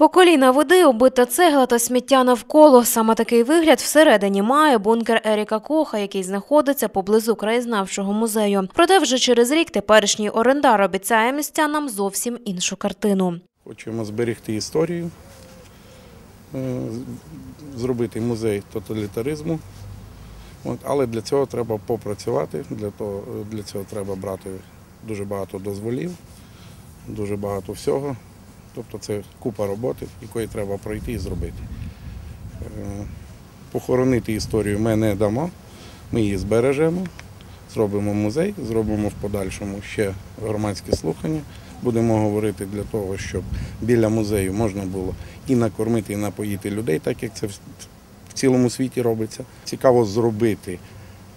По коліна води, оббита цегла та сміття навколо. Саме такий вигляд всередині має бункер Еріка Коха, який знаходиться поблизу краєзнавчого музею. Проте вже через рік теперішній орендар обіцяє містянам зовсім іншу картину. Хочемо зберегти історію, е, зробити музей тоталітаризму. Але для цього треба попрацювати, для, того, для цього треба брати дуже багато дозволів, дуже багато всього. Тобто це купа роботи, якої треба пройти і зробити. Е, Похоронити історію ми не дамо, ми її збережемо, зробимо музей, зробимо в подальшому ще громадські слухання. Будемо говорити для того, щоб біля музею можна було і накормити, і напоїти людей, так як це в в цілому світі робиться. Цікаво зробити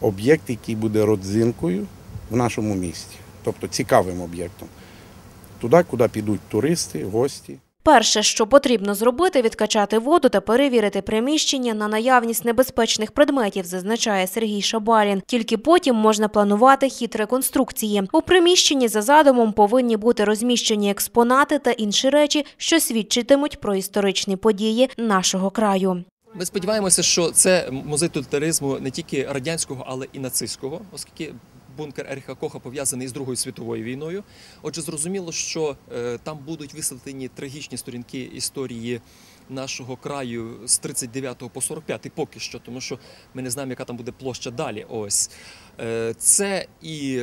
об'єкт, який буде родзинкою в нашому місті, тобто цікавим об'єктом. Туди, куди підуть туристи, гості. Перше, що потрібно зробити, відкачати воду та перевірити приміщення на наявність небезпечних предметів, зазначає Сергій Шабалін. Тільки потім можна планувати хід реконструкції. У приміщенні за задумом повинні бути розміщені експонати та інші речі, що свідчитимуть про історичні події нашого краю. Ми сподіваємося, що це музей тоталітаризму не тільки радянського, але і нацистського, оскільки бункер Еріха Коха пов'язаний з Другою світовою війною. Отже, зрозуміло, що е, там будуть висвітлені трагічні сторінки історії нашого краю з 39 по 45 поки що, тому що ми не знаємо, яка там буде площа далі. Ось Е, це і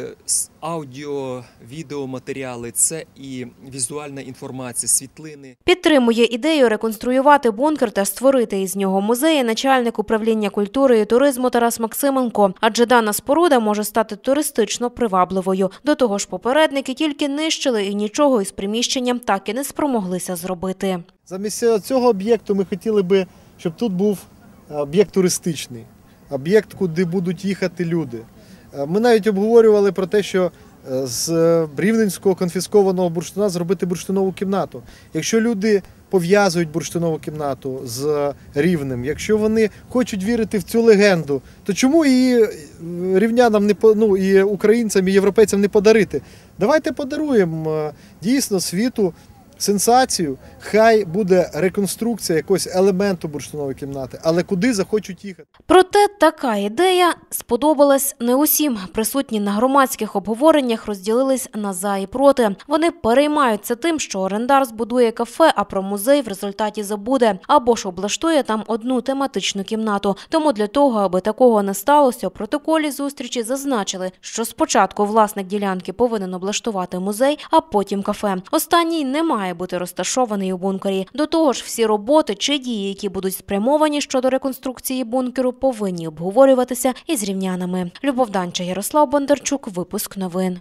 аудіо, відеоматеріали, це і візуальна інформація, світлини. Підтримує ідею реконструювати бункер та створити із нього музеї начальник управління культури і туризму Тарас Максименко. Адже дана споруда може стати туристично привабливою. До того ж, попередники тільки нищили і нічого із приміщенням так і не спромоглися зробити. Замість цього об'єкту ми хотіли би, щоб тут був е, об'єкт туристичний, об'єкт, куди будуть їхати люди. Е, Ми навіть обговорювали про те, що з брівненського конфіскованого бурштина зробити бурштинову кімнату. Якщо люди пов'язують бурштинову кімнату з рівнем, якщо вони хочуть вірити в цю легенду, то чому і е, рівнянам не ну, і українцям, і європейцям не подарити? Давайте подаруємо е, дійсно світу сенсацію. Хай буде реконструкція якогось елементу бурштинової кімнати, але куди захочуть їхати. Проте така ідея сподобалась не усім. Присутні на громадських обговореннях розділились на за і проти. Вони переймаються тим, що орендар збудує кафе, а про музей в результаті забуде або ж облаштує там одну тематичну кімнату. Тому для того, аби такого не сталося, у протоколі зустрічі зазначили, що спочатку власник ділянки повинен облаштувати музей, а потім кафе. Останній не має бути розташований у бункері. До того ж, всі роботи чи дії, які будуть спрямовані щодо реконструкції бункеру, повинні обговорюватися із рівнянами. Любов Данча, Ярослав Бондарчук, випуск новин.